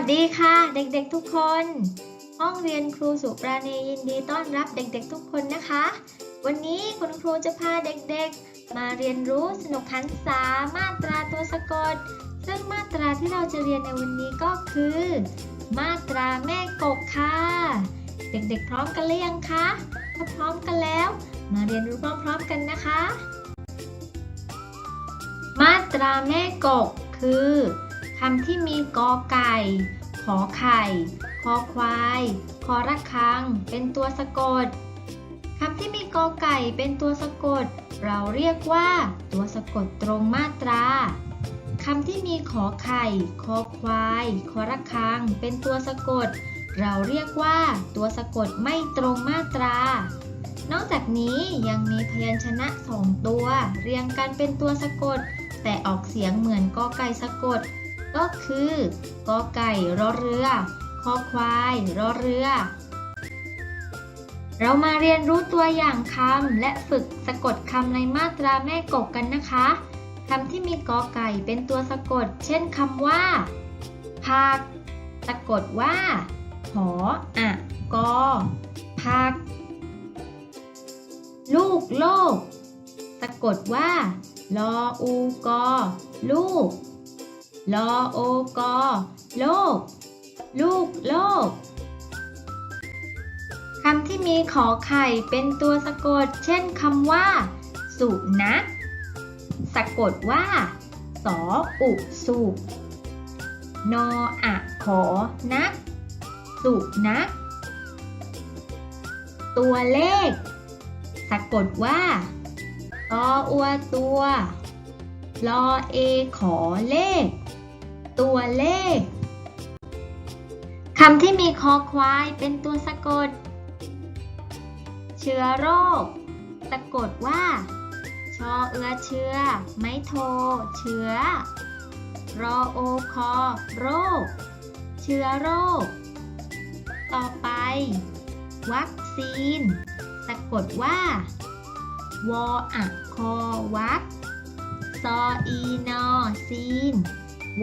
วัสดีค่ะ เด็กๆทุกคน ห้องเรียนครูสุปราณียินดีต้อนรับเด็กๆทุกคนนะคะ วันนี้คุณครูจะพาเด็กๆ มาเรียนรู้สนุกหันษามาตราตัวสะกด ซึ่งมาตราที่เราจะเรียนในวันนี้ก็คือ มาตราแม่กบค่ะ เด็กๆพร้อมกันหรือยังคะถ้าพร้อมกันแล้ว มาเรียนรู้พร้อมๆกันนะคะ มาตราแม่กบคือ คำที่มีกอไก่ ขอไข่ คอควาย คอระฆัง เป็นตัวสะกด คำที่มีกอไก่เป็นตัวสะกด เราเรียกว่า ตัวสะกดตรงมาตราคำที่มีขอไข่ คอควาย คอระฆัง เป็นตัวสะกด เราเรียกว่า ตัวสะกดไม่ตรงมาตรา นอกจากนี้ยังมีพยัญชนะสองตัว เรียงกันเป็นตัวสะกด แต่ออกเสียงเหมือนกอไก่สะกด ก็คือกอไก่รอเรือคอควายรอเรือ เรามาเรียนรู้ตัวอย่างคำและฝึกสะกดคำในมาตราแม่กบกันนะคะคำที่มีกอไก่เป็นตัวสะกด เช่นคำว่าผักสะกดว่า หออะกอผัก ลูกโลก สะกดว่า ลออูกอ ลูก ลอโอกอโลก ลูกโลก คำที่มีขอไข่เป็นตัวสะกด เช่นคำว่า สุนัขสะกดว่า สออุสุนออะขอนัก สุนัขตัวเลข สะกดว่าตออัวตัว ลอเอขอเลข ตัวเลขคำที่มีคอควายเป็นตัวสะกด เชื้อโรค สะกดว่า ชอเอือเชื้อ ไม้โท เชื้อ รอโอคอ โรค เชื้อโรค ต่อไป วัคซีน สะกดว่า วออะคอวักซออีนอซีน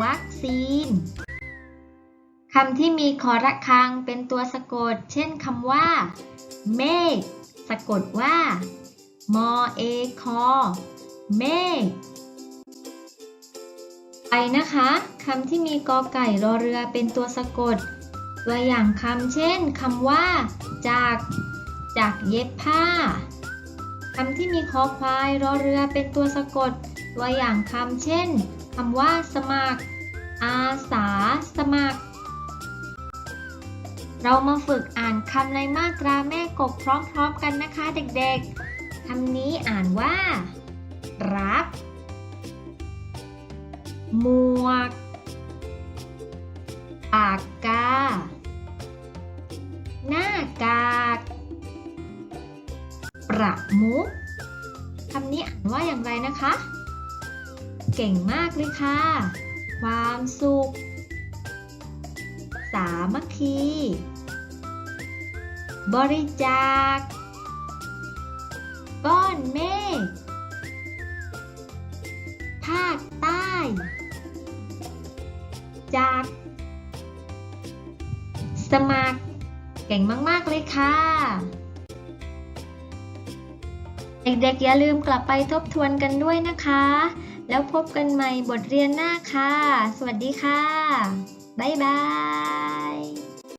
วัคซีนคำที่มีคอระคังเป็นตัวสะกด เช่นคำว่า เมฆสะกดว่า มอเอคอเมฆไปนะคะคำที่มีกอไก่รอเรือเป็นตัวสะกด ตัวอย่างคำเช่นคำว่า จาก จากเย็บผ้าคำที่มีคอควายรอเรือเป็นตัวสะกด ตัวอย่างคำเช่น คำว่าสมัคร อาสาสมัคร เรามาฝึกอ่านคำในมาตราแม่กบพร้อมๆกันนะคะเด็กๆคำนี้อ่านว่า รัก หมวก ปากกา หน้ากากประมุขคำนี้อ่านว่าอย่างไรนะคะ เก่งมากเลยค่ะ ความสุข สามัคคี บริจาค ก้อนเมฆ ภาคใต้ จาก สมัคร เก่งมาก ๆ เลยค่ะ เด็กๆอย่าลืมกลับไปทบทวนกันด้วยนะคะ แล้วพบกันใหม่บทเรียนหน้าค่ะ สวัสดีค่ะ บ๊ายบาย